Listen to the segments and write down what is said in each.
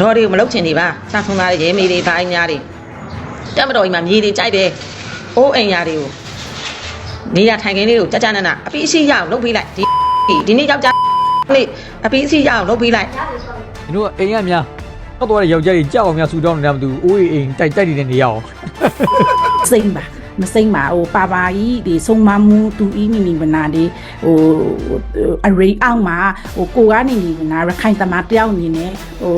တော်တွေကိုမလုတ်ချင်နေပါစာထုံသားတွေရဲမေးတွေဘာအညာတွေတက်မတော်ကြီးမှာမြေတွေကြိုက်တယ်အိုးအိမ်ယာတွေကိုနေရထိုင်ခင်းလေးကိုကြကြနနအပီးအစီရအောင်လုပ်ပေးလိုက်ဒီဒီနေ့ယောက်ျားလေးအပီးအစီရအောင်လုပ်ပေးလိုက်ဒီတို့ကအိမ်ကများတော့တော့ယောက်ျားကြီးကြောက်အောင်များဆူတောင်းနေတာမသိဘူးအိုးအိမ်တိုက်တိုက်နေတဲ့နေရအောင်စိမ့်ပါမစိမ့်ပါဟိုပါပါကြီးဒီဆုံးမမှုသူဤနီနီဝနာဒီဟိုအရိအောင်မှာဟိုကိုကနေနီဝနာရခိုင်တမတယောက်အနေနဲ့ဟို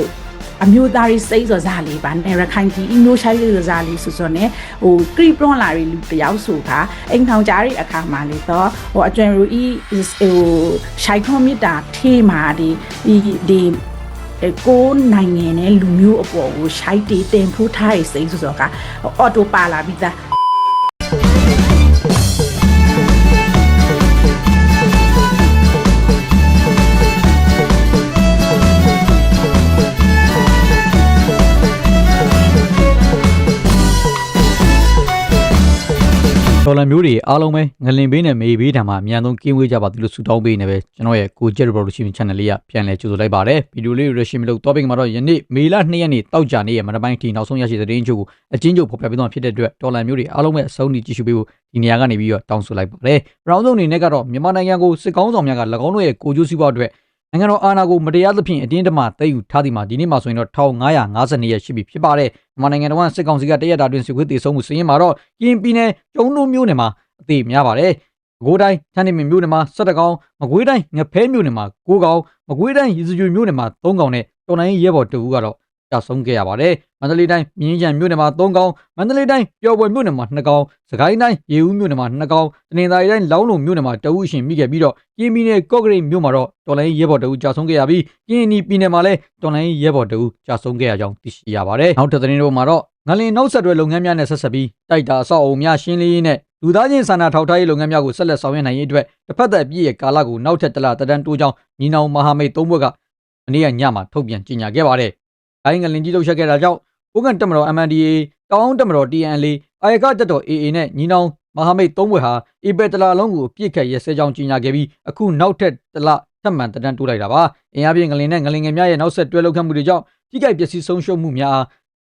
အမျိုးသားရေးစိတ်စောစားလေးပါနဲ့ရခိုင်ကြီးအင်မျိုးရှိုင်းစောစားလေးဆိုဆိုနဲ့ဟိုကရီပရွန်လာရီလူတယောက်ဆိုတာအိမ်ထောင်ကြားရဲ့အခါမှာလေတော့ဟိုအကျွမ်းရူဤဟိုရှိုက်ထွန်မီတာထေးမာဒီဒီဒီအဲကိုယ်နိုင်ငံနဲ့လူမျိုးအပေါ်ကိုရှိုက်တေးတင်ဖူးထားရဲ့စိတ်ဆိုဆိုကအော်တိုပါလာပြီးသား ဒေါ်လာမျိုးတွေအားလုံးပဲငလင်ဘေးနဲ့မေဘေးတံမှာအများဆုံးကင်းဝေးကြပါသလိုဆုတောင်းပေးနေပဲကျွန်တော်ရဲ့ကိုကျက် revolution channel လေးကပြန်လည်ကြိုဆိုလိုက်ပါတယ်ဗီဒီယိုလေးကို reaction လုပ် topic မှာတော့ယနေ့မေလ2ရက်နေ့တောက်ကြနေ့ရဲ့မနက်ပိုင်းထိနောက်ဆုံးရရှိတဲ့သတင်းချုပ်ကိုအချင်းချုပ်ဖော်ပြပေးသွားဖြစ်တဲ့အတွက်ဒေါ်လာမျိုးတွေအားလုံးပဲအဆုံးထိကြည့်ရှုပေးဖို့ဒီနေရာကနေပြီးတော့တောင်းဆိုလိုက်ပါတယ်။ရောင်းစုံအနေနဲ့ကတော့မြန်မာနိုင်ငံကိုစစ်ကောင်းဆောင်များက၎င်းတို့ရဲ့ကိုကျိုးစည်းပွားအတွက် နိုင်ငံတော်အာဏာကိုမတရားသဖြင့်အတင်းတမသိမ်းယူထားသည်မှာဒီနေ့မှဆိုရင်တော့1552ရက်ရှိပြီဖြစ်ပါတယ်။မြန်မာနိုင်ငံတော်ကစစ်ကောင်စီကတရက်တာတွင်စစ်ခွေးတေဆုံးမှုစည်ရင်မှာတော့ကရင်ပြည်နယ်ကျုံတို့မျိုးနယ်မှာအသေးများပါတယ်။ပဲခူးတိုင်းချမ်းနေမင်မြို့နယ်မှာ17ကောင်မကွေးတိုင်းငဖဲမြို့နယ်မှာ9ကောင်မကွေးတိုင်းရည်စကြွမြို့နယ်မှာ3ကောင်နဲ့တော်လိုင်းရဲဘော်တူဦးကတော့ ကြာဆုံးခဲ့ရပါတယ်။မန္တလေးတိုင်းမြင်းကြံမြို့နယ်မှာ3ကောင်မန္တလေးတိုင်းပျော်ပွဲမြို့နယ်မှာ2ကောင်စကိုင်းတိုင်းရေဦးမြို့နယ်မှာ2ကောင်တနင်္သာရီတိုင်းလောင်းလုံမြို့နယ်မှာတဦးရှင်မိခဲ့ပြီးတော့ကင်းပြည်နယ်ကော့ကရိတ်မြို့မှာတော့တော်လိုင်းရဲဘော်တူကြာဆုံးခဲ့ရပြီးကင်းနီပြည်နယ်မှာလည်းတော်လိုင်းရဲဘော်တူကြာဆုံးခဲ့ရကြောင်းသိရှိရပါတယ်။နောက်တစ်သတင်းတော့မှာတော့ငလင်နောက်ဆက်တွဲလုပ်ငန်းများနဲ့ဆက်ဆက်ပြီးတိုက်တာအဆောက်အုံများရှင်းလင်းရေးနဲ့လူသားချင်းစာနာထောက်ထားရေးလုပ်ငန်းများကိုဆက်လက်ဆောင်ရွက်နိုင်ရေးအတွက်တစ်ဖက်သက်အပြည့်ရဲ့ကာလကိုနောက်ထပ်တစ်လသက်တမ်းတိုးကြောင်းညီနောင်မဟာမိတ်သုံးဘက်ကမနေ့ကညမှာထုတ်ပြန်ကြေညာခဲ့ပါတယ်။အဲ ဒီငလင်ကြီးလှုပ်ရှားခဲ့တာကြောင့်ဥက္ကဋ္ဌတက်မတော် MNDA တောင်းတက်မတော် TNL အာရကတက်တော် AA နဲ့ညီနောင်မဟာမိတ်သုံးဘက်ဟာအေပက်တလာလုံးကိုပြစ်ခတ်ရဲစဲကြောင်းကြေညာခဲ့ပြီးအခုနောက်ထပ်တစ်လထပ်မံသက်တမ်းတိုးလိုက်တာပါ။အင်အားပြင်းငလင်နဲ့ငလင်ငယ်များရဲ့နောက်ဆက်တွဲလုပ်ခတ်မှုတွေကြောင့်ထိခိုက်ပျက်စီးဆုံးရှုံးမှုများအား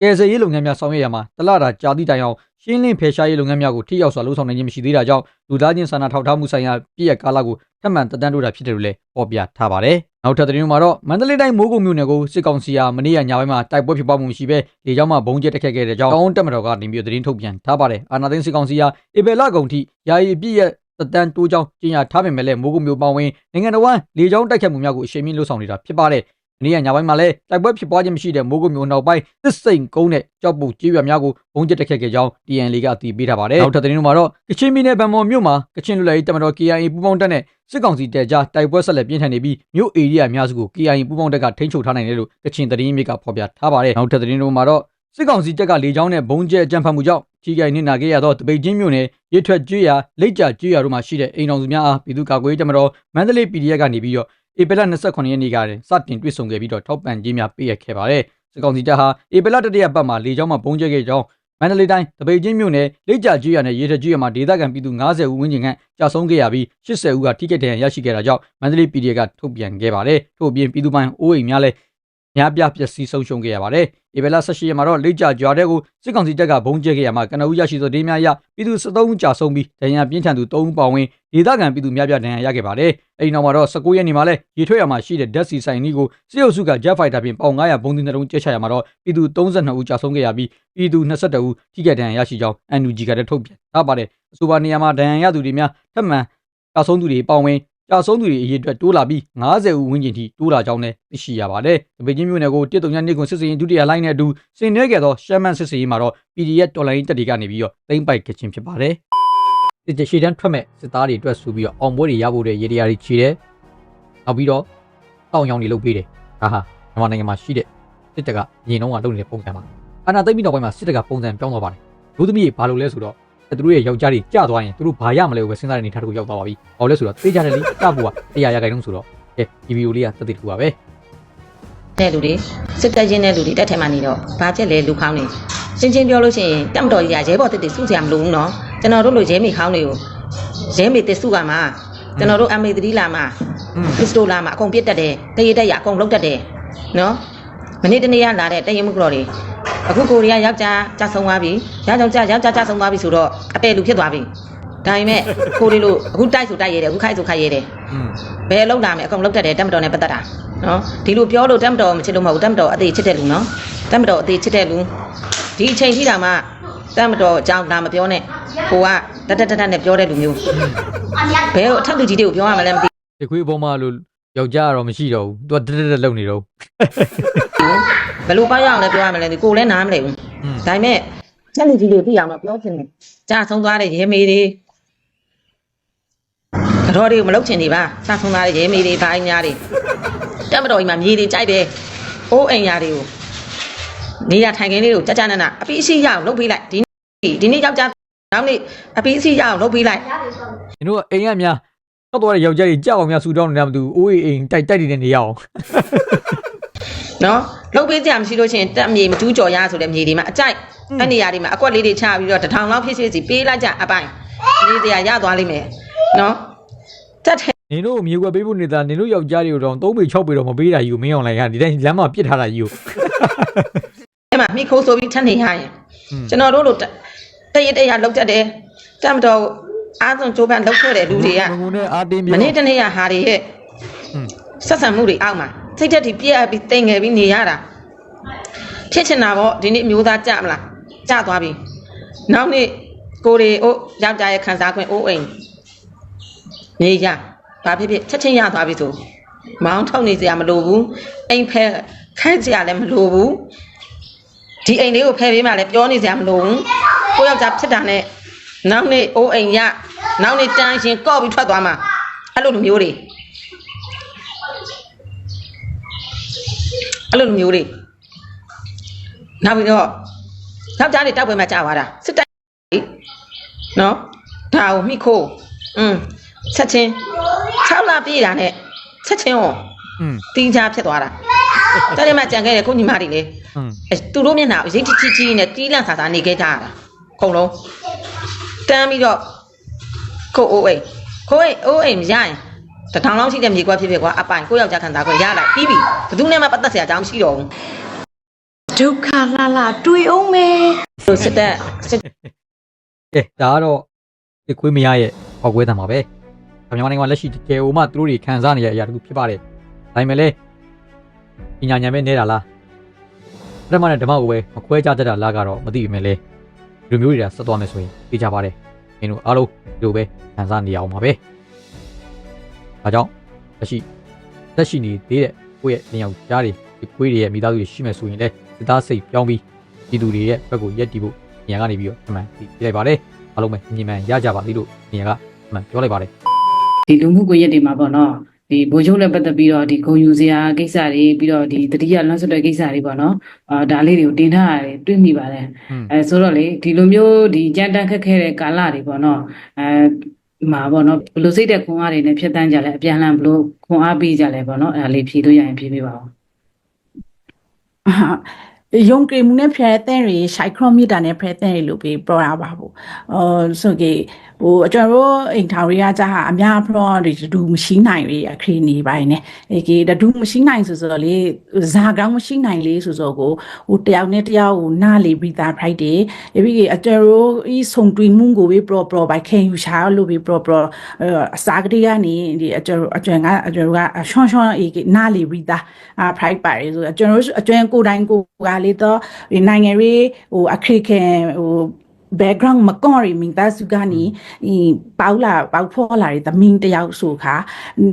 ကယ်ဆယ်ရေးလုပ်ငန်းများဆောင်ရွက်ရမှာတလတာကြာသည့်တိုင်အောင်ရှင်းလင်းဖယ်ရှားရေးလုပ်ငန်းများကိုထိရောက်စွာလှုပ်ဆောင်နိုင်ခြင်းမရှိသေးတာကြောင့်လူသားချင်းစာနာထောက်ထားမှုဆိုင်ရာပြည့်ရကာလကိုထပ်မံတက်တန်းတိုးတာဖြစ်တယ်လို့လည်းဖော်ပြထားပါတယ်။နောက်ထပ်သတင်းမှာတော့မန္တလေးတိုင်းမိုးကုတ်မြို့နယ်ကိုစစ်ကောင်စီကမနေ့ကညပိုင်းမှာတိုက်ပွဲဖြစ်ပွားမှုရှိပဲလေကြောင်းမှဘုံကျဲတက်ခတ်ခဲ့တဲ့ကြောင့်တောင်းတက်မတော်ကနေပြီးသတင်းထုတ်ပြန်ထားပါတယ်။အာနာသိန်းစစ်ကောင်စီကဧပြီလကုန်ထိယာယီပြည့်ရတက်တန်းတိုးကြောင်းကြေညာထားပေမဲ့လည်းမိုးကုတ်မြို့ပောင်းဝင်နိုင်ငံတော်ဝန်လေကြောင်းတိုက်ခတ်မှုများကိုအရှိန်မြင့်လှုပ်ဆောင်နေတာဖြစ်ပါတယ်။ မနေ့ကညပိုင်းမှာလည်းတိုက်ပွဲဖြစ်ပွားခြင်းမရှိတဲ့မိုးကုတ်မြို့နောက်ပိုင်းသစ်စိန်ကုန်းနဲ့ကြောက်ပုတ်ကြေးရွာများကိုဘုံကျက်တက်ခတ်ခဲ့ကြောင်း TNL ကအတည်ပြုထားပါတယ်။နောက်ထပ်သတင်းတွေမှာတော့ကချင်ပြည်နယ်ဗန်မော်မြို့မှာကချင်လူလိုက်တမတော် KIA ပူးပေါင်းတပ်နဲ့စစ်ကောင်စီတပ်ကြားတိုက်ပွဲဆက်လက်ပြင်းထန်နေပြီးမြို့ဧရိယာအများစုကို KIA ပူးပေါင်းတပ်ကထိန်းချုပ်ထားနိုင်တယ်လို့ကချင်သတင်းမြစ်ကဖော်ပြထားပါတယ်။နောက်ထပ်သတင်းတွေမှာတော့စစ်ကောင်စီတပ်ကလေကြောင်းနဲ့ဘုံကျဲအကြမ်းဖက်မှုကြောင့်ကြီးကြိုင်နေနာခဲ့ရသောတပိတ်ချင်းမြို့နယ်ရစ်ထွက်ကျွေးရလိတ်ကြကျွေးရတို့မှာရှိတဲ့အိမ်တော်စုများအားပြည်သူ့ကာကွယ်ရေးတပ်မတော်မန္တလေး PDF ကနေပြီးတော့ ဧပြီလ29ရက်နေ့ကစတင်တွေ့ဆုံခဲ့ပြီးတော့ထောက်ပံ့ခြင်းများပေးရခဲ့ပါတယ်။စစ်ကောင်စီတပ်ဟာဧပြီလတတိယပတ်မှာလေကြောင်းမှာဘုံကျဲခဲ့ကြောင်းမန္တလေးတိုင်းတပိတ်ချင်းမြို့နယ်လိတ်ကြကျွေးရနဲ့ရေထကျွေးရမှာဒေသခံပြည်သူ90ဦးဝန်းကျင်ခန့်ကြာဆုံးခဲ့ရပြီး80ဦးကထိခိုက်ဒဏ်ရာရရှိခဲ့တာကြောင့်မန္တလေး PDF ကထုတ်ပြန်ခဲ့ပါတယ်။ထို့အပြင်ပြည်သူပိုင်းအိုးအိမ်များလည်း များပြားပျက်စီးဆုံးရှုံးခဲ့ရပါတယ်။ဧပြီလ18ရက်မှာတော့လိတ်ကြကြွားတဲ့ကိုစစ်ကောင်စီတပ်ကဘုံကျဲခဲ့ရမှာကနအူးရရှိသောဒေးများရပြည်သူ73ဦးကြာဆုံးပြီးဒဏ်ရာပြင်းထန်သူ3ဦးပါဝင်ဒေသခံပြည်သူများပြားဒဏ်ရာရခဲ့ပါတယ်။အဲဒီနောက်မှာတော့19ရက်နေ့မှာလည်းရေထွက်ရမှာရှိတဲ့ဓာတ်စီဆိုင်နီးကိုစစ်အုပ်စုက Jet Fighter ဖြင့်ပေါင်900ဘုံသီးနှလုံးကျဲချရမှာတော့ပြည်သူ32ဦးကြာဆုံးခဲ့ရပြီးပြည်သူ22ဦးထိခိုက်ဒဏ်ရာရရှိကြောင်း NUG ကလည်းထုတ်ပြန်ထားပါတယ်။အဆိုပါနေရာမှာဒဏ်ရာရသူတွေများထပ်မံကြာဆုံးသူတွေပေါဝင် ကြာဆုံးသူတွေအရေးအတွက်တိုးလာပြီး90ဦးဝန်းကျင်ထိတိုးလာကြောင်းလည်းသိရှိရပါတယ်။တပိတ်ချင်းမြို့နယ်ကိုတစ်တုံညနေကွန်စစ်စင်ဒုတိယလိုင်းနဲ့အတူဆင်နွှဲခဲ့သောရှမ်းမန်စစ်စင်မှာတော့ PDF တော်လိုင်းတက်တွေကနေပြီးတော့သိမ့်ပိုက်ခဲ့ခြင်းဖြစ်ပါတယ်။စစ်ရှေ့တန်းထွက်မဲ့စစ်သားတွေအတွက်ဆိုပြီးတော့အောင်ပွဲတွေရဖို့တဲ့ရေတရာတွေခြေတယ်။နောက်ပြီးတော့တောင်းရောင်တွေလုပ်ပေးတယ်။ဒါဟာမြန်မာနိုင်ငံမှာရှိတဲ့စစ်တပ်ကရင်တော့ကလုပ်နေတဲ့ပုံစံပါ။အာနာသိမ့်ပြီးနောက်ပိုင်းမှာစစ်တပ်ကပုံစံပြောင်းသွားပါတယ်။လူသမီးတွေဘာလို့လဲဆိုတော့ သူတို့ရဲ့ယောက်ျားတွေကြာသွားရင်သူတို့ဘာရမလဲကိုပဲစဉ်းစားတဲ့အနေထားတစ်ခုရောက်သွားပါပြီ။ဘာလို့လဲဆိုတော့သိကြတယ်လေကဖို့ကတရားရခိုင်နှုန်းဆိုတော့ကဲဒီဗီဒီယိုလေးကသက်သေတစ်ခုပါပဲ။တဲ့လူတွေစစ်တပ်ချင်းတဲ့လူတွေတက်ထဲမှာနေတော့ဘာချက်လဲလူခေါင်းနေရှင်းချင်းပြောလို့ရှိရင်တက်မတော်ကြီးကရဲဘော်တစ်တစ်စုစရာမလိုဘူးနော်ကျွန်တော်တို့လိုရဲမိခေါင်းတွေကိုရဲမိတစ်စုကမှကျွန်တော်တို့အမေသတိလာမှာခရစ်စတိုလာမှာအကုန်ပြစ်တက်တယ်တရေတက်ရအကုန်လုတ်တက်တယ်နော်မနေ့တနေ့ကလာတဲ့တရင်မှုကတော်တွေ အခုကိုရီးယားယောက်ျားကြဆုံးသွားပြီယောက်ျားယောက်ျားကြဆုံးသွားပြီဆိုတော့အပယ်လူဖြစ်သွားပြီဒါပေမဲ့ကိုရီလိုအခုတိုက်ဆိုတိုက်ရဲတယ်အခုခိုက်ဆိုခိုက်ရဲတယ်อืมဘယ်လောက်လာမယ်အကုန်လောက်တတ်တယ်တက်မတော်နဲ့ပတ်သက်တာနော်ဒီလိုပြောလို့တက်မတော်မချစ်လို့မဟုတ်ဘူးတက်မတော်အသေးချစ်တဲ့လူနော်တက်မတော်အသေးချစ်တဲ့လူဒီအချိန်ရှိတာမှတက်မတော်အကြောင်းလာမပြောနဲ့ကိုကတက်တက်တက်တက်နဲ့ပြောတဲ့လူမျိုးဘယ်ကိုအထက်လူကြီးတွေကိုပြောရမလဲမသိဒီခွေးအပေါ်မှာလို့ယောက်ျားကတော့မရှိတော့ဘူးသူကတက်တက်တက်လုံနေတော့ ဘူးဘယ်လိုပေါက်ရအောင်လဲပြောရမလဲဒီကိုလည်းနားမလည်ဘူးอืมဒါပေမဲ့ချက်လူကြီးတွေသိအောင်တော့ပြောချင်တယ်ကြာဆုံးသွားတဲ့ရဲမေတွေတော်တွေကိုမလုပ်ချင်နေပါကြာဆုံးသွားတဲ့ရဲမေတွေဘာအညာတွေတက်မတော်ကြီးမှာမြေတွေကြိုက်တယ်အိုးအိမ်ယာတွေကိုနေရထိုင်ခင်းလေးကိုကြကြနနအပီးအစီရအောင်လုပ်ပေးလိုက်ဒီနေ့ဒီနေ့ယောက်ျားနောက်နေ့အပီးအစီရအောင်လုပ်ပေးလိုက်ကျွန်တော်ကအိမ်ကများတော့သွားတဲ့ယောက်ျားကြီးကြောက်အောင်များဆူတောင်းနေတာမတူအိုးအိမ်တိုက်တိုက်နေတဲ့နေရအောင် နော်လှုပ်ပေးကြမရှိလို့ရှိရင်တက်မြေမတူးကြော်ရဆိုတဲ့မြေတွေမှာအကြိုက်အဲ့နေရာတွေမှာအကွက်လေးတွေချပြီးတော့တထောင်လောက်ဖြစ်ဖြစ်စီပေးလိုက်ကြအပိုင်မြေတရားရသွားလိမ့်မယ်နော်တက်နင်တို့မြေွက်ပေးဖို့နေတာနင်တို့ယောက်ျားတွေကိုတော့၃ပေ၆ပေတော့မပေးတာကြီးကိုမင်းအောင်လိုင်ကဒီတိုင်းလမ်းမှာပြစ်ထားတာကြီးကိုအဲ့မှာမိခိုးဆိုပြီးထပ်နေရရင်ကျွန်တော်တို့လိုတရတရလောက်တတ်တယ်တတ်မတော်အားဆုံးကြိုးပမ်းလောက်ခဲ့တဲ့လူတွေကမနေ့တနေ့ကဟာတွေရဲ့ ဆက်ဆံမှုတွေအောက်မှာစိတ်သက်ဒီပြက်ပြီးတိမ်ငယ်ပြီးနေရတာဖြစ်ချင်တာပေါ့ဒီနေ့အမျိုးသားကြမလားကြသွားပြီနောက်နေ့ကိုရီအိုးယောက်ျားရဲ့ခံစားခွင့်အိုးအိမ်နေရဘာဖြစ်ဖြစ်ချက်ချင်းရသွားပြီဆိုမောင်းထုတ်နေစရာမလိုဘူးအိမ်ဖဲခိုက်စရာလည်းမလိုဘူးဒီအိမ်လေးကိုဖယ်ပေးမှလည်းပြောနေစရာမလိုဘူးကိုယောက်ျားဖြစ်တာနဲ့နောက်နေ့အိုးအိမ်ရနောက်နေ့တန်းရှင်ကော့ပြီးထွက်သွားမှာအဲ့လိုလိုမျိုးတွေ အဲ့လိုလိုမျိုးတွေနောက်ပြီးတော့ယောက်ျားတွေတောက်ပွဲမှာကြာသွားတာစစ်တိုက်နော်ဒါကိုမိခိုးอืมချက်ချင်း6လပြည့်တာနဲ့ချက်ချင်းဟော อืม တင်းချဖြစ်သွားတာတော်တယ်မှာကြံခဲ့တယ်ကိုညီမတွေလေ อืม အဲသူတို့မျက်နှာကိုရိတ်ချီချီနဲ့တီးလန့်ဆာဆာနေခဲ့ကြရတာခုံလုံးတန်းပြီးတော့ကိုအိုးအိမ်ကိုအိမ်အိုးအိမ်မရရင် တထောင်လောက်ရှိတဲ့မြေကွက်ဖြစ်ဖြစ်ကွာအပိုင်ကိုယောက်ျားခံစားခွင့်ရလိုက်ပြီးပြီဘယ်သူနဲ့မှပတ်သက်စရာအကြောင်းမရှိတော့ဘူးဒုက္ခလာလာတွေ့အောင်မယ်သူစစ်တပ်စစ်ကဲဒါကတော့ဒီခွေးမရရဲ့ဟောက်ကွဲတံပါပဲမြန်မာနိုင်ငံမှာလက်ရှိတကယ်ဟိုမှသူတို့တွေခံစားနေရတဲ့အရာတခုဖြစ်ပါတယ်ဒါပေမဲ့လည်းပညာဉာဏ်ပဲနေတာလားပထမနဲ့ဓမ္မကိုပဲမခွဲခြားတတ်တာလားကတော့မသိပေမဲ့လည်းဒီလိုမျိုးတွေကဆက်သွားမယ်ဆိုရင်သိကြပါတယ်မင်းတို့အားလုံးဒီလိုပဲခံစားနေရအောင်ပါပဲ ဒါကြောင့်လက်ရှိလက်ရှိနေသေးတဲ့ကိုယ့်ရဲ့နေအောင်ကြားတွေဒီခွေးတွေရဲ့မိသားစုတွေရှိမယ်ဆိုရင်လည်းစစ်သားစိတ်ပြောင်းပြီးဒီသူတွေရဲ့ဘက်ကိုရက်တီဖို့နေရာကနေပြီးတော့အမှန်သိပြလိုက်ပါတယ်အားလုံးပဲအမြင်မှန်ရကြပါသေးလို့နေရာကအမှန်ပြောလိုက်ပါတယ်ဒီလူမှုကွန်ရက်တွေမှာပေါ့နော်ဒီဘိုးချုပ်လည်းပတ်သက်ပြီးတော့ဒီဂုံယူစရာကိစ္စတွေပြီးတော့ဒီတတိယလွန်ဆွတ်တဲ့ကိစ္စတွေပေါ့နော်အာဒါလေးတွေကိုတင်ထားရတယ်တွေ့မိပါတယ်อืมအဲဆိုတော့လေဒီလိုမျိုးဒီကြမ်းတမ်းခက်ခဲတဲ့ကာလတွေပေါ့နော်အဲ မှာပေါ့နော်ဘယ်လိုစိတ်တဲ့ခွန်အားတွေနဲ့ဖြတ်တန်းကြလဲအပြန်အလှန်ဘယ်လိုခွန်အားပေးကြလဲပေါ့နော်အဲဒါလေးဖြေလို့ရရင်ဖြေပေးပါဦး ယုံကြည်မှုနဲ့ဖျက်တဲ့တွေရှိုက်ခရိုမီတာနဲ့ဖျက်တဲ့တွေလို့ပြီးပြောရပါဘူး။အော်ဆိုကေဟိုကျွန်တော်တို့အိမ်ထောင်တွေကကြာအများဖရောတွေဒူမရှိနိုင်လေအခရီးနေပိုင်းနဲ့အေကေဒူမရှိနိုင်ဆိုဆိုလေဇာကောင်းမရှိနိုင်လေဆိုဆိုကိုဟိုတယောက်နဲ့တယောက်ကိုနားလေပြီးသား Friday ေပြီးအကျွန်တော်တို့ဤဆုံတွင်မှုကိုပဲ pro pro ဘိုက်ခင်ယူရှာလို့ပဲ pro pro အစားကလေးကနေဒီအကျွန်တော်အကျွန်ကအကျွန်တော်ကရှွန်ရှွန်အေကေနားလေပြီးသားအာ pride ပါတယ်ဆိုအကျွန်တော်တို့အကျွန်ကိုယ်တိုင်ကိုကလေးတော့ဒီနိုင်ငံရေးဟိုအခရိခင်ဟို background မကောရီမင်သားစုကနေဒီပေါလာပေါဖောလာတဲ့သမင်းတယောက်ဆိုခါ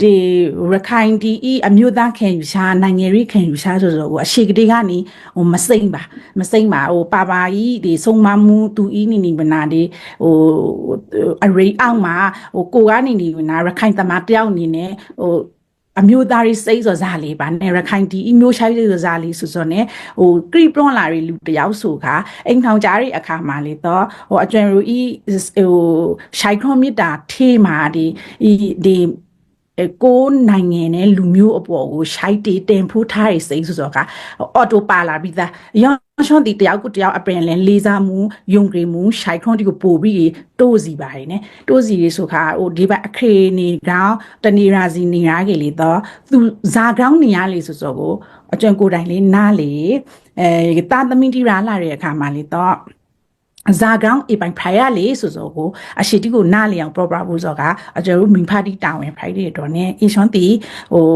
ဒီရခိုင်ဒီဤအမျိုးသားခင်ယူရှာနိုင်ငံရေးခင်ယူရှာဆိုဆိုဟိုအရှိကတိကနေဟိုမစိမ့်ပါမစိမ့်ပါဟိုပါပါကြီးဒီဆုံးမမှုသူဤနီနီမနာဒီဟိုအရိအောင်မှာဟိုကိုကနေနီမနာရခိုင်သမားတယောက်အနေနဲ့ဟို အမျိုးသားရေးစိတ်စောစားလေးပါနဲ့ရခိုင်ဒီအမျိုးရှိုင်းစိတ်စောစားလေးဆိုဆိုနဲ့ဟိုကရီပလွန်လာရီလူတယောက်ဆိုခါအိမ်ထောင်ကြားရဲ့အခါမှာလေတော့ဟိုအကျွမ်းရူဤဟိုရှိုက်ခရိုမီတာထေးမှာဒီဒီဒီ အဲကိုယ်နိုင်ငံနဲ့လူမျိုးအပေါ်ကိုရှိုက်တေးတင်ဖိုးထားရစိတ်ဆိုတော့ကအော်တိုပါလာပြီးသားရောရှွန်တီတယောက်ကိုတယောက်အပင်လဲလေးစားမှုယုံကြည်မှုရှိုက်ခွန်တီကိုပို့ပြီးတိုးစီပါရယ်တိုးစီရေးဆိုခါဟိုဒီဘက်အခရေနေကောင်တနေရာစီနေရကေလေတော့သူဇာကောင်နေရလေဆိုဆိုကိုအကျန်ကိုယ်တိုင်လေးနားလေအဲတာသမင်းတီရာလာတဲ့အခါမှာလေတော့ ဇာကောင်အပိုင်ဖရိုင်လေဆိုဆိုကိုအရှိတီကိုနားလျအောင် proper ဘူးဆိုကအကျတို့မင်ဖာတီတာဝန်ဖိုက်တဲ့တော့ ਨੇ အရှွန်တီဟို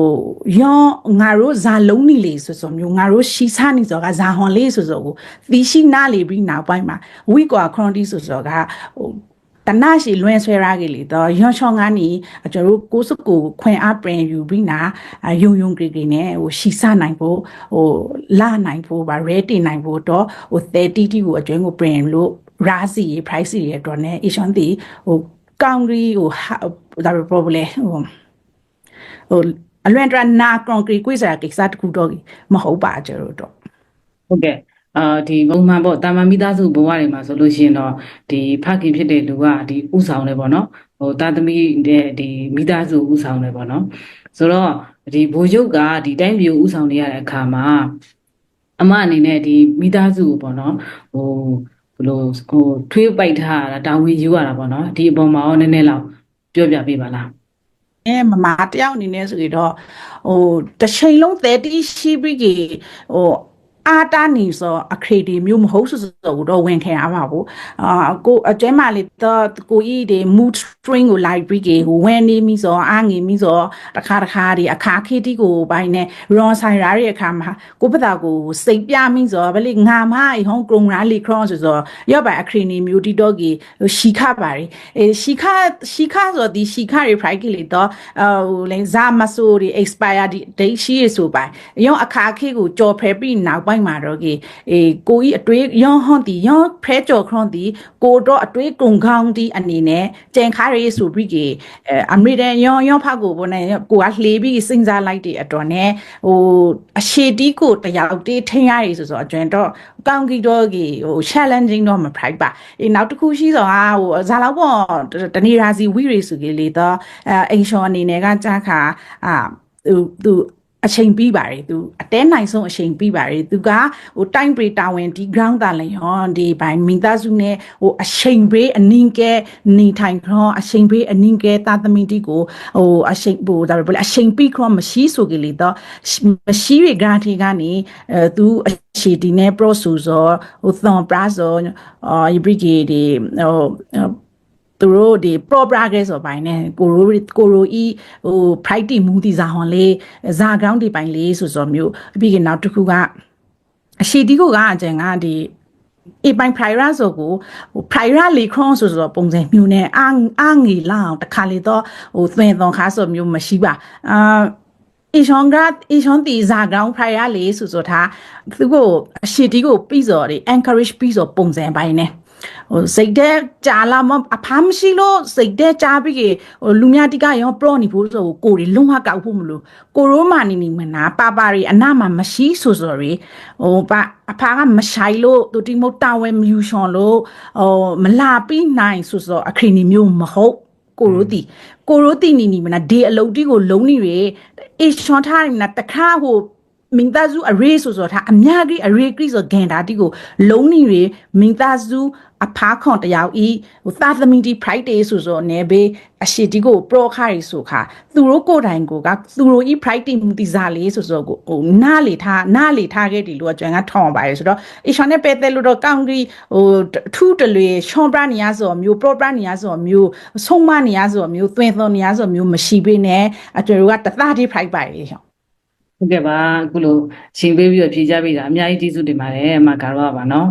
ယောငါတို့ဇာလုံးနေလေဆိုဆိုမျိုးငါတို့ရှီစားနေဆိုကဇာဟွန်လေးဆိုဆိုကိုသီရှိနားလေပြီးနောက်ပိုင်းမှာဝိကွာခရွန်တီဆိုဆိုကဟို တနာရှိလွင်ဆွဲရခဲ့လေတော့ရွှန်ချောင်းကနေအကျတို့ကိုစုကိုခွင်အားပြင်ယူပြီးနာယုံယုံကြည်ကြည်နဲ့ဟိုရှီစားနိုင်ဖို့ဟိုလာနိုင်ဖို့ဗာရဲတင်နိုင်ဖို့တော့ဟို30တီကိုအကျွင်းကိုပြင်လို့ရာစီ price တွေအတွက် ਨੇ issue တီဟိုကောင်ရီဟိုဒါပဲ problem ဟိုဟိုအလွန်တရာနာ concrete ကိုစားကိစ္စတခုတော့မဟုတ်ပါကြတော့တော့ဟုတ်ကဲ့ အာဒီပုံမှန်ပေါ့တာမန်မိသားစုဘဝတွေမှာဆိုလို့ရှိရင်တော့ဒီဖခင်ဖြစ်တဲ့လူကဒီဥဆောင်တယ်ပေါ့နော်ဟိုတာသမီတဲ့ဒီမိသားစုဥဆောင်တယ်ပေါ့နော်ဆိုတော့ဒီဘိုလ်ချုပ်ကဒီတိုင်းပြည်ဥဆောင်နေရတဲ့အခါမှာအမအနေနဲ့ဒီမိသားစုကိုပေါ့နော်ဟိုဘယ်လိုဟိုထွေးပိုက်ထားတာတာဝန်ယူရတာပေါ့နော်ဒီအပေါ်မှာရောနည်းနည်းလောက်ပြောပြပေးပါလားအဲမမတယောက်အနေနဲ့ဆိုရင်တော့ဟိုတစ်ချိန်လုံး30ရှိပြီးကြီးဟို အာတာနေဆိုအခရေဒီမျိုးမဟုတ်ဆိုဆိုတော့ဝင်ခံရပါဘူးအာကိုအကျဲမလေးတော့ကိုကြီးဒီ mood string ကို like ပြီးကြီးဟိုဝင်နေပြီဆိုအာငေပြီဆိုတခါတခါဒီအခါခေတီကိုဘိုင်းနေ ron ဆိုင်ရတဲ့အခါမှာကိုပတာကိုစိတ်ပြမိဆိုဗလေငါမအဟောင်းကရုံရာလီခရောဆိုဆိုရော့ပါအခရေနီမျိုးတီတော့ကြီးရှီခပါရီအဲရှီခရှီခဆိုဒီရှီခရီ fry ကလေးတော့ဟိုလေဇာမဆိုဒီ expire date ရှိရဆိုပါရောအခါခေကိုကြော်ဖဲပြီးနောက်ပိုင်းမှာတော့ကြီးအေကိုကြီးအတွေးရောဟွန်တီရောဖဲကြော်ခရွန်တီကိုတော့အတွေးကုံခေါင်းတီအနေနဲ့ကြံခါရီဆိုပြီးကြီးအဲအမေရိကန်ရောရောဖက်ကိုဘောနဲ့ကိုကလှေပြီးစဉ်းစားလိုက်တဲ့အတွက်နဲ့ဟိုအရှိတီးကိုတယောက်တေးထင်းရည်ဆိုဆိုအကျွန်းတော့ကောင်းကီတော့ကြီးဟို challenging တော့မ price ပါအေးနောက်တစ်ခုရှိဆိုဟာဟိုဇာလောက်ပေါ့တနေရာစီဝီရီစုကြီးလေတော့အဲအိမ်ရှော်အနေနဲ့ကကြားခါအာသူသူ အချိန်ပြီးပါတယ်သူအတဲနိုင်ဆုံးအချိန်ပြီးပါတယ်သူကဟိုတိုင်းပရီတာဝန်ဒီ ground တာလည်းဟောဒီဘိုင်မိသားစုနဲ့ဟိုအချိန်ပေးအနင်းကဲနေထိုင်ခေါအချိန်ပေးအနင်းကဲတာသမီတီကိုဟိုအချိန်ဟိုဒါပဲအချိန်ပြီးခေါမရှိဆိုကြလေတော့မရှိရ grant ကနေအဲသူအရှိဒီနဲ့ pro ဆိုဆိုဟိုသွန်ပရာဆိုအာယဘရီဂေဒီဟို သူတို့ဒီ pro progress ဆိုပိုင်းနဲ့ကိုရိုကိုရိုဤဟို pride မူတီဇာဟွန်လေးဇာ ground ဒီပိုင်းလေးဆိုဆိုမျိုးပြီးကနောက်တစ်ခုကအရှိတီကိုကအကျန်ကဒီအပိုင် prior ဆိုကိုဟို prior လေခွန်ဆိုဆိုပုံစံမျိုးနဲ့အာအာငီလာအောင်တခါလေတော့ဟိုသွင်သွန်ခါဆိုမျိုးမရှိပါအာအရှောင်းကအရှောင်းတီဇာ ground prior လေးဆိုဆိုထားသူကိုအရှိတီကိုပြီးစော်တယ် encourage ပြီးစော်ပုံစံပိုင်းနဲ့ ဟိုစိတ်တဲ့ကြာလာမအဖမ်းမရှိလို့စိတ်တဲ့ကြာပြီးကေဟိုလူများတိကရောပရော့နေဖို့ဆိုကိုတွေလုံးဝကောက်ဖို့မလို့ကိုရိုးမာနေနေမနာပါပါရီအနာမှာမရှိဆိုဆိုရီဟိုပါအဖားကမဆိုင်လို့သူတိမုတ်တာဝဲမယူရှွန်လို့ဟိုမလာပြီးနိုင်ဆိုဆိုအခရီနီမျိုးမဟုတ်ကိုရိုတီကိုရိုတီနီနီမနာဒေအလုတ်တီကိုလုံးနေရအေရှွန်ထားနေနာတခါဟို မင်သားစုအရေးဆိုဆိုတာအများကြီးအရေးကြီးဆိုဂန်တာတီကိုလုံးနေရမင်သားစုအဖားခွန်တယောက်ဤဟိုသာသမီတီ Friday ဆိုဆိုနေဘေးအရှိတီကိုပရောခါရီဆိုခါသူတို့ကိုယ်တိုင်ကိုကသူတို့ဤ Friday မူတီစာလေးဆိုဆိုကိုဟိုနားလေထားနားလေထားခဲ့တယ်လို့အကျွမ်းကထောင်းပါရဆိုတော့အရှောင်းနဲ့ပဲတဲ့လို့တော့ကောင်းကြီးဟိုထူးတလွေရှွန်ပရနီယာဆိုမျိုးပရောပရနီယာဆိုမျိုးဆုံးမနီယာဆိုမျိုးသွင်းသွန်နီယာဆိုမျိုးမရှိပေနဲ့အကျွမ်းကတသားတီ Friday ပါလေရှောင်း ဟုတ်ကဲ့ပါအခုလိုရှင်ပေးပြီးတော့ဖြေကြပေးတာအများကြီးကျေးဇူးတင်ပါတယ်အမကတော့ပါနော်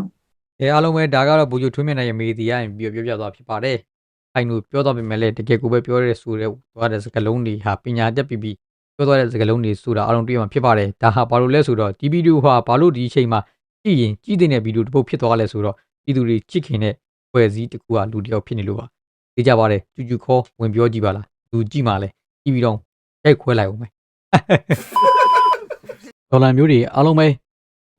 အဲအားလုံးပဲဒါကတော့ဘူဂျိုထွေးမြင့်နိုင်ရဲ့မေဒီယာရင်ပြီးတော့ပြောပြသွားဖြစ်ပါတယ်။အိုင်နူပြောသွားပေမဲ့လည်းတကယ်ကိုပဲပြောရတဲ့ဆိုတဲ့သွားတဲ့စကားလုံးတွေဟာပညာတတ်ပြီးပြီးပြောသွားတဲ့စကားလုံးတွေဆိုတာအားလုံးတွေ့ရမှာဖြစ်ပါတယ်။ဒါဟာဘာလို့လဲဆိုတော့ဒီဗီဒီယိုဟာဘာလို့ဒီအချိန်မှာကြည့်ရင်ကြည့်တဲ့ဗီဒီယိုတစ်ပုတ်ဖြစ်သွားလဲဆိုတော့ပြည်သူတွေချစ်ခင်တဲ့ဖွဲ့စည်းတစ်ခုကလူတစ်ယောက်ဖြစ်နေလို့ပါ။သိကြပါတယ်ကျူကျူခေါ်ဝင်ပြောကြည့်ပါလား။လူကြည့်မှလဲကြည့်ပြီးတော့ရိုက်ခွဲလိုက်အောင်မယ်။ ဒေါ်လာမျိုးတွေအားလုံးပဲ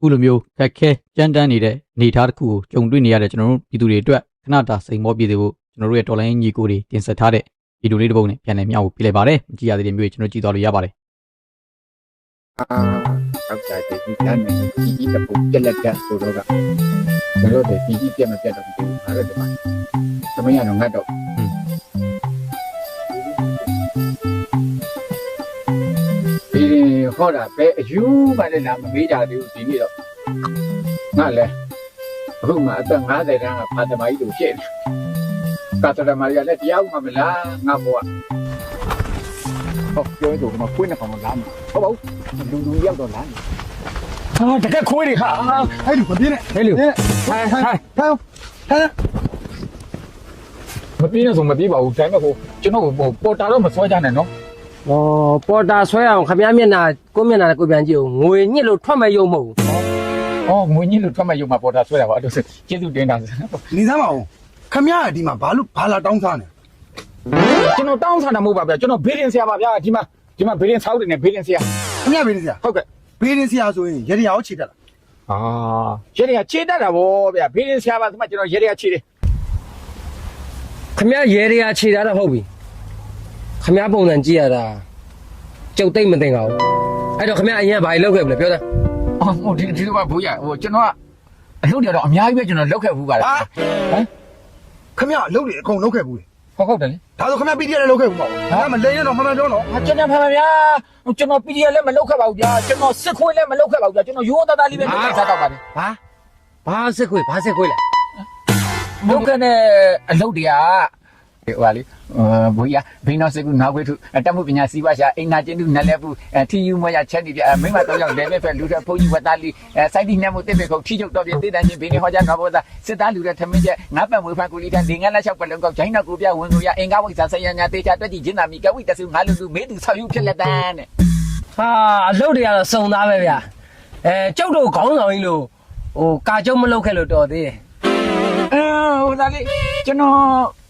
ခုလိုမျိုးခက်ခဲကြမ်းတမ်းနေတဲ့အနေအထားတစ်ခုကိုကြုံတွေ့နေရတဲ့ကျွန်တော်တို့ပြည်သူတွေအတွက်ခဏတာစိန်မောပြေသေးဖို့ကျွန်တော်တို့ရဲ့တော်လိုင်းညီကိုတွေတင်ဆက်ထားတဲ့ဗီဒီယိုလေးတစ်ပုဒ်နဲ့ပြန်လည်မျှဝေပြလိုက်ပါတယ်မကြည့်ရသေးတဲ့မျိုးကျွန်တော်ကြည့်သွားလို့ရပါတယ်အာတောက်ကြတယ်ဒီကနေ့ဒီဒီတပူပြက်လက်တဲ့ဆိုတော့ကကျွန်တော်တို့ဒီဒီပြက်မပြက်တော့ဘူးအဲ့ဒါဒီမှာသမီးကတော့ငတ်တော့ ဟောတာပဲအယူမှလည်းလာမမေးကြသေးဘူးဒီနေ့တော့ငါလည်းအခုမှအသက်50တန်းကဖာသမားကြီးတို့ရှေ့တယ်ကာတရမာရီလည်းတရားဥမှမလားငါဘောကဟုတ်ပြောတော့မကွင်းနေကောင်လားဟုတ်ပါဘူးလူလူရောက်တော့လားဟာတကက်ခွေးတွေဟာအဲ့လူမပြင်းနဲ့ဟဲ့လူဟဲ့ဟိုင်ဟိုင်ဟိုင်ဟိုင်ဟဲ့မပြေးနဲ့ဆိုမပြေးပါဘူးဒါပေမဲ့ဟိုကျွန်တော်ဟိုပေါ်တာတော့မစွဲကြနဲ့နော်။ ဩပေါ်တာဆွဲအောင်ခမည်းမျက်နှာကိုမျက်နှာနဲ့ကိုပြန်ကြည့်အောင်ငွေညစ်လို့ထွက်မရုံမဟုတ်ဘူး။အော်ငွေညစ်လို့ထွက်မဲ့ရုံမှာပေါ်တာဆွဲတာပါအဲ့လိုဆိုကျေးဇူးတင်တာနေစမ်းပါဦးခမရဒီမှာဘာလို့ဘာလာတောင်းစားနေကျွန်တော်တောင်းဆန္ဒမဟုတ်ပါဗျာကျွန်တော်ဘေးရင်ဆရာပါဗျာဒီမှာဒီမှာဘေးရင်ဆောက်တယ်နဲ့ဘေးရင်ဆရာခမရဘေးနေစရာဟုတ်ကဲ့ဘေးနေစရာဆိုရင်ရရအောင်ခြေတက်လာအာရေရခြေတတ်တာဗောဗျာဘေးရင်ဆရာပါဒီမှာကျွန်တော်ရေရခြေတယ်။ခမည်းရေရာခြေထားတော့ဟုတ်ပြီ။ ခမည်းပုံစံကြည့်ရတာကြုတ်သိမ့်မသိငါဘူး။အဲ့တော့ခမည်းအရင်ဘာလို့လုပ်ခဲ့ဘလဲပြောသားအော်ဟိုဒီဒီလိုပါဘူးရဟိုကျွန်တော်ကအလုပ်တွေတော့အများကြီးပဲကျွန်တော်လုပ်ခဲ့ဘူးပါလားခမရအလုပ်တွေအကုန်လုပ်ခဲ့ဘူးလေဟုတ်ဟုတ်တယ်လေဒါဆိုခမရပီတီရလည်းလုပ်ခဲ့ဘူးမဟုတ်ဘူးဒါမှလိန်ရတော့မှန်မှန်ပြောတော့ဟာကျွန်တော်ဖမ်းပါဗျာကျွန်တော် PDF လည်းမလုပ်ခဲ့ပါဘူးဗျာကျွန်တော်စစ်ခွေးလည်းမလုပ်ခဲ့ပါဘူးဗျာကျွန်တော်ရိုးသားသားလေးပဲလုပ်ခဲ့စားတော့ပါတယ်။ဘာဘာစစ်ခွေးဘာစစ်ခွေးလဲလုတ်ခဲ့တဲ့အလုပ်တွေက ဟိုပါလေဘိုးရဘိန်းတော်စကူနာခွေးထုတက်မှုပညာစီးပွားရှာအိနာကျင်းသူနက်လက်ဘူးထီယူမရချက်နေပြမိမတော့ရောက်လေပဲဖက်လူတဲ့ဖုန်းကြီးဝတ်သားလီစိုက်တိနှက်မှုတစ်ပေခုထီချုပ်တော့ပြတေးတန်းချင်းဘိနေဟောကြကဘောသာစစ်သားလူတဲ့ထမင်းချက်ငါပတ်မွေးဖန်ကူလီတန်ဒီငါလက်လျှောက်ပလုံကောက်ဂျိုင်းနောက်ကိုပြဝင်ကိုရအင်္ဂါဝိဇာဆယညာတေချာတွက်ကြည့်ချင်းသာမိကဝိတဆူငါလူလူမေးသူဆောက်ယူဖြစ်လက်တန်းတဲ့။ဟာအလုပ်တွေကတော့စုံသားပဲဗျာ။အဲကျုပ်တို့ခေါင်းဆောင်ကြီးလို့ဟိုကာကျုံမလုပ်ခဲ့လို့တော်သေးတယ်အဲ ဟိုသားလေးကျွန်တော်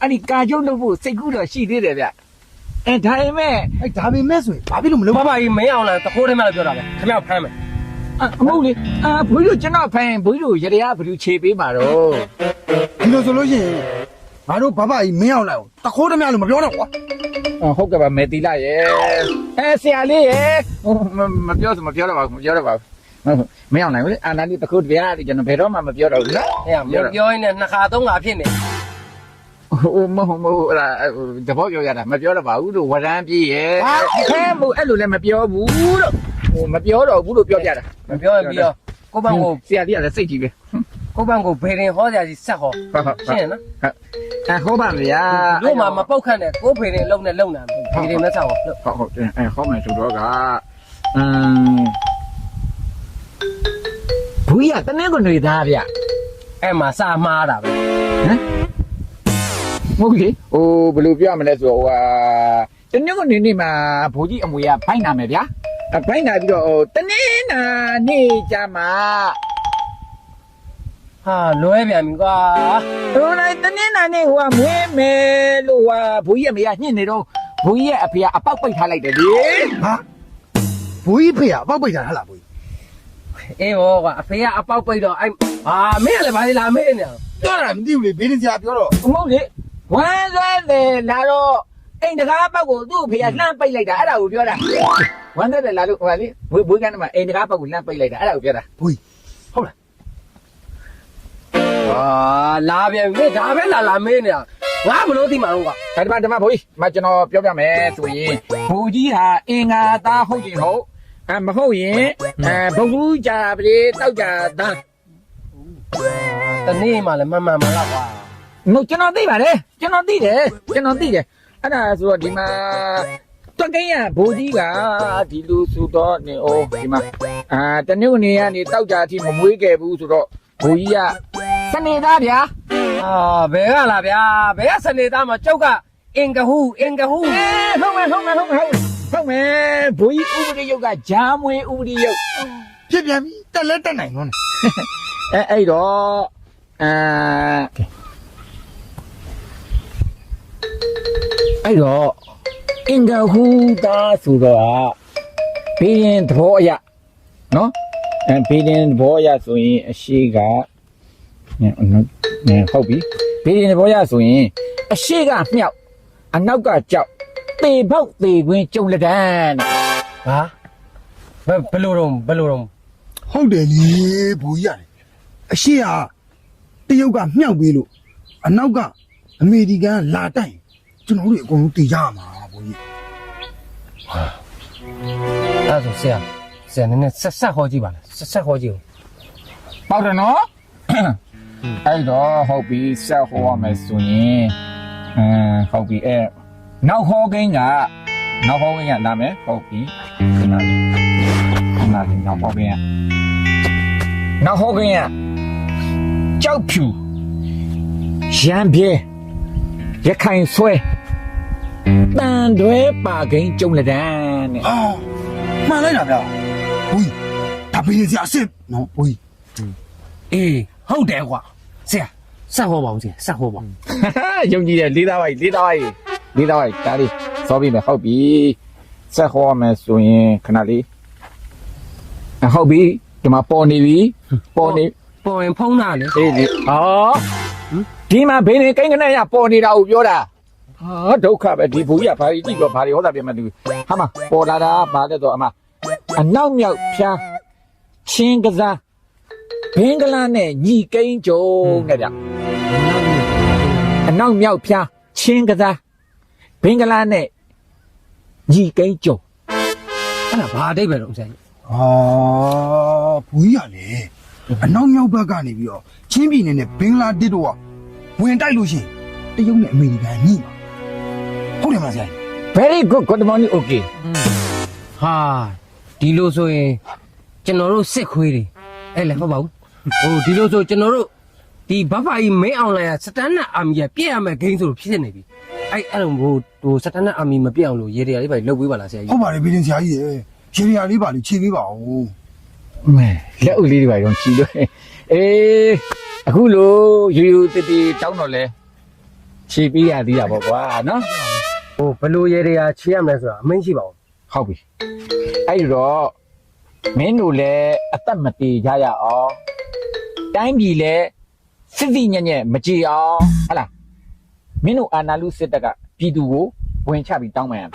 အဲ့ဒီကာကျုပ်လုပ်ဖို့စိတ်ကူးတော့ရှိသေးတယ်ဗျအဲဒါပေမဲ့အဲ့ဒါပေမဲ့ဆိုရင်ဘာဖြစ်လို့မ။လုပ်ဘာဘာကြီးမင်းအောင်လားတခိုးထဲမှာပြောတာပဲခမည်းဖမ်းမယ်အမဟုတ်လေအာဘွေးတို့ကျွန်တော်ဖိုင်ဘွေးတို့ရရဘလူခြေပေးမှာတော့ဒီလိုဆိုလို့ရှိရင်ငါတို့ဘာဘာကြီးမင်းအောင်လိုက်တခိုးတမလို့မပြောတော့ကွာဟုတ်ကဲ့ပါမေတီလာရဲ့အဲဆရာလေးရဲ့မပြောစမပြောတော့ပါဘူးမပြောတော့ပါဘူး မရောက်နိုင်ဘူးလေအာနာလေးတခုတပြားကျွန်တော်ဘယ်တော့မှမပြောတော့ဘူးနော်။ဟဲ့မင်းပြောရင်းနဲ့နှစ်ခါသုံးခါဖြစ်နေဟိုမဟုတ်မဟုတ်အဲ့ဒါတဘောပြောရတာမပြောတော့ပါဘူးလို့ဝရမ်းပြေးရဲ့ဟဲမဟုတ်အဲ့လိုလည်းမပြောဘူးလို့ဟိုမပြောတော့ဘူးလို့ပြောပြတာ။မပြောရင်ပြီးတော့ကိုပန်းကိုဆရာကြီးကလည်းစိတ်ကြီးပဲကိုပန်းကိုဘယ်ရင်ဟောကြစီဆက်ဟောဟုတ်ဟုတ်ရှင်းနော်အဲဟောပါဗျာတို့မှမပုတ်ခန့်နဲ့ကိုဖေရင်လုံနဲ့လုံနာမယ်ဒီရင်မဆက်ဟောလို့ဟုတ်ဟုတ်အဲဟောမယ်ဆိုတော့ကအမ် ဘူးရတနေ့ကနေသားဗျအဲ့မှာစာမှားတာပဲမဟုတ်လေဟိုဘယ်လိုပြောရမလဲဆိုတော့ဟိုဟာတနေ့ကနေနေ့မှာဘိုးကြီးအမွေကဖိုက်နာမယ်ဗျာအဖိုက်နာပြီးတော့ဟိုတနေ့နာနေ့ကြမှာဟာလွဲပြန်ပြီကွာဟိုလိုက်တနေ့နာနေ့ဟိုကမွေးမယ်လို့ဟာဘိုးကြီးအမေကညှင့်နေတော့ဘိုးကြီးရဲ့အဖေကအပေါက်ပိတ်ထားလိုက်တယ်လေဟာဘူးကြီးဖေရအပေါက်ပိတ်တာဟလားဘူးကြီး အေးဘောကွာအဖေကအပေါက်ပိတ်တော့အဲ့ဟာမင်းကလည်းဘာလဲလာမေးနေအောင်ပြောတာမသိဘူးလေဘေးနေစရာပြောတော့မဟုတ်လေဝမ်းဆွဲတယ်လာတော့အိမ်တကားပေါက်ကိုသူ့အဖေကလှမ်းပိတ်လိုက်တာအဲ့ဒါကိုပြောတာဝမ်းဆွဲတယ်လာလို့ဟိုကလေဘွေးဘွေးကန်းမှာအိမ်တကားပေါက်ကိုလှမ်းပိတ်လိုက်တာအဲ့ဒါကိုပြောတာဘူးကြီးဟုတ်လားဟာလာပြန်ပြီဒါပဲလာလာမေးနေတာငါဘလို့သိမှာတော့ကွာဒါတမတမဘိုးကြီးမကျွန်တော်ပြောပြမယ်ဆိုရင်ဘိုးကြီးဟာအင်္ဂါသားဟုတ်ရင်ဟုတ် အဲမဟုတ်ရင်အဲဘုံဘူးကြပါလေတောက်ကြသားတနေ့မှလည်းမမှန်မလားကွာငိုကျွန်တော်သိပါတယ်ကျွန်တော်သိတယ်ကျွန်တော်သိတယ်အဲ့ဒါဆိုတော့ဒီမှာတွက်ကင်းရဘိုးကြီးကဒီလူဆိုတော့နေအိုးဒီမှာအာတနင်္ဂနွေကနေတောက်ကြအထိမမွေးခဲ့ဘူးဆိုတော့ဘိုးကြီးကစနေသားဗျာဟာဘယ်ကလာဗျာဘယ်ကစနေသားမှာကြောက်ကအင်ကဟူအင်ကဟူအဲဟုတ်မယ်ဟုတ်မယ်ဟုတ်မယ်ဟုတ်မယ် ဘိုးကြီးဥပဒေယုတ်ကဂျာမွေဥပဒေယုတ်ဖြစ်ပြန်ပြီတက်လက်တက်နိုင်တော့အဲအဲ့တော့အဲအဲ့တော့အင်္ဂါဟူတာဆိုတော့ဘေးရင်သဘောအရနော်အဲဘေးရင်သဘောအရဆိုရင်အရှိကနဲနော်နဲဟုတ်ပြီဘေးရင်သဘောအရဆိုရင်အရှိကမြောက်အနောက်ကကြောက် တေပေါက်တေခွင်းကြုံလက်တန်းတဲ့ဟာဘယ်ဘယ်လိုတော့ဘယ်လိုတော့ဟုတ်တယ်လေဘူးကြီးရတယ်အရှိကတရုတ်ကမြောက်ပေးလို့အနောက်ကအမေရိကန်ကလာတိုက်ရင်ကျွန်တော်တို့အကုန်လုံးတည်ကြရမှာဘူးကြီးအဲ့ဒါဆိုဆရာဆရာနည်းနည်းဆက်ဆက်ဟောကြည့်ပါလားဆက်ဆက်ဟောကြည့်ဦးပေါက်တယ်နော်အဲ့တော့ဟုတ်ပြီဆက်ဟောရမယ်ဆိုရင်အမ်ဟုတ်ပြီအဲ့ နောက်ဟောကိန်းကနောက်ဟောကိန်းကနားမယ်ဟုတ်ပြီဒီမှာဒီမှာဒီနောက်ဟောကိန်းကနောက်ဟောကိန်းကကြောက်ဖြူရံပြဲရခိုင်ဆွဲတန်တွဲပါကိန်းကြုံလက်တန်းတဲ့အာမှန်လိုက်တာဗျာဘူးကြီးဒါဘယ်စရာအစ်စ်နော်ဘူးကြီးအေးဟုတ်တယ်ကွာဆရာဆက်ဟောပါဦးဆရာဆက်ဟောပါယုံကြည်တယ်လေးသားပါလေးသားပါ လေးသားပါဒါလေးစောပြီမယ်ဟုတ်ပြီဆက်ဟောမယ်ဆိုရင်ခဏလေးအဟုတ်ပြီဒီမှာပေါ်နေပြီပေါ်နေပေါ်ရင်ဖုံးတာလေအေးလေဟောဒီမှာဘင်းနေကိန်းကနေရပေါ်နေတာကိုပြောတာဟာဒုက္ခပဲဒီဘူးကြီးကဘာကြီးကြည့်တော့ဘာတွေဟောတာပြန်မသိဘူးဟာမပေါ်လာတာဘာလဲတော့အမအနောက်မြောက်ဖြားချင်းကစားဘင်္ဂလားနဲ့ညီကိန်းကြုံတဲ့ဗျအနောက်မြောက်ဖျားချင်းကစား ဘင်္ဂလားနဲ့ညီကိန်းကြုံအဲ့ဒါဘာအတိတ်ပဲတော့ဆရာကြီးအာဘူးကြီးရလေအနောက်မြောက်ဘက်ကနေပြီးတော့ချင်းပြည်နယ်နဲ့ဘင်္ဂလားဒေ့ရှ်တို့ကဝင်တိုက်လို့ရှိရင်တရုတ်နဲ့အမေရိကန်ညှိမှာဟုတ်တယ်မလားဆရာကြီး very good good morning okay ဟာဒီလိုဆိုရင်ကျွန်တော်တို့စစ်ခွေးတွေအဲ့လေဟုတ်ပါဘူးဟိုဒီလိုဆိုကျွန်တော်တို့ဒီဘဖာကြီးမင်းအောင်လိုင်ကစတန်နတ်အာမီကပြည့်ရမယ်ဂိမ်းဆိုလို့ဖြစ်နေပြီ အဲ့အဲ့လိုဟိုဟိုစတန်နတ်အာမီမပြည့်အောင်လို့ရေတရားလေးပဲလှုပ်ပေးပါလားဆရာဟုကြီးတ်ပါတယ်ဘီရင်ဆရာကြီးရေရေရီယာလေးပါလေးခြေပေးပါဦးမဲလက်ဦးလေးတွေပါရောချီလို့အေးအခုလိုယူယူတတီတောင်းတော့လဲခြေပေးရသေးတာပေါ့ကွာနော်ဟိုဘလို့ရေတရားချေရမယ်ဆိုတာအမိန့်ရှိပါဦးဟုတ်ပြီအဲ့ဒီတော့မင်းတို့လည်းအသက်မတေကြရအောင်တိုင်းပြည်လည်းစစ်စစ်ညံ့ညံ့မကြေအောင်ဟဟလား မင်းတို့အာနာလူစစ်တပ်ကပြည်သူကိုဝင်ချပြီးတောင်းပန်ရမယ်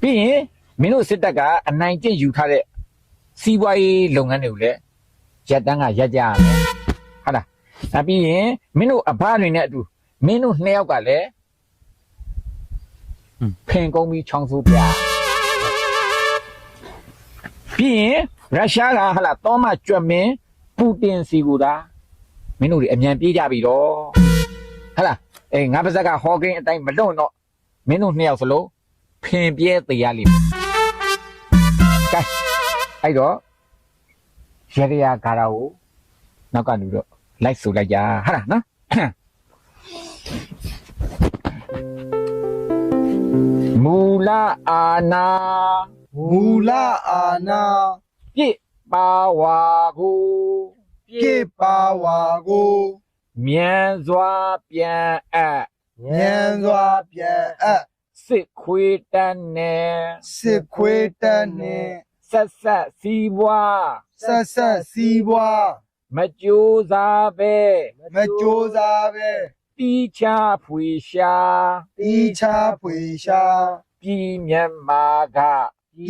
ပြီးရင်မင်းတို့စစ်တပ်ကအနိုင်ကျင့်ယူထားတဲ့စီးပွားရေးလုပ်ငန်းတွေကိုလည်းရပ်တန်းကရပ်ကြရမယ်ဟုတ်လားဒါပြီးရင်မင်းတို့အဘတွေနဲ့အတူမင်းတို့နှစ်ယောက်ကလည်းဖင်ကုန်းပြီးချောင်းစိုးပြပြီးရင်ရုရှားကဟလာတောမကြွက်မင်းပူတင်စီကိုဒါမင်းတို့တွေအမြန်ပြေးကြပြီတော့ ဟလာအေးငါပါဇက်ကဟောကင်းအတိုင်းမလွတ်တော့မင်းတို့နှစ်ယောက်စလုံးဖင်ပြဲသေးရလိမ့်မယ်ကဲအဲ့တော့ရရရကာရာကိုနောက်ကနေတော့လိုက်ဆိုလိုက်ကြဟာလားနော်မူလအာနာမူလအာနာပြစ်ပါဝါကိုပြေပါဝါကို မြန်စွာပြန်အပ်ဉာဏ်စွာပြန်အပ်စစ်ခွေးတန်းနဲ့စစ်ခွေးတန်းနှင့်ဆက်ဆက်စီးပွားဆက်ဆက်စီးပွားမကြိုးစားပဲမကြိုးစားပဲတီးချဖွေရှာတီးချဖွေရှာပြည်မြန်မာက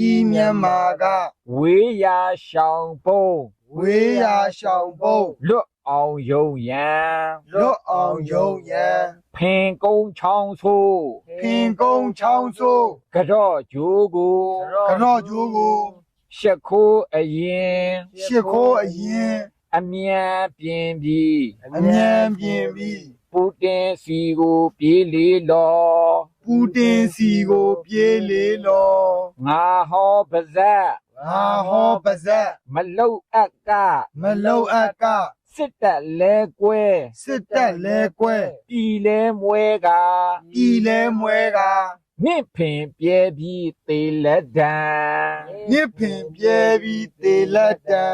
ဤမြန်မာကဝေးရာရှောင်ပုံးဝေးရာရှောင်ဖို့လွတ် အောင်ယုံရန်လွတ်အောင်ယုံရန်ဖင်ကုန်းချောင်းဆိုးဖင်ကုန်းချောင်းဆိုးကြော့ဂျိုးကိုကြော့ကျိုးကိုရှက်ခိုးအရင်ရှစ်ခိုးအရင်အမြန်ပြင်းပြီးအမြန်ပြင်ပြီးပူတင်စီကိုပြေးလေလောပူတင်စီကိုပြေးလေလောငါဟောပါဇက်ငါဟောပါဇက်မလုတ်အက်ကမလုံအပ်က စစ်တပ်လဲကွဲစစ်တက်လဲကွဲပြည်လဲမွဲကပြည်လဲမွဲကမြင့်ဖင်ပြဲပြီးသေးလက်တံမြစ်ပင်ပြဲပြီးတေလက်တံ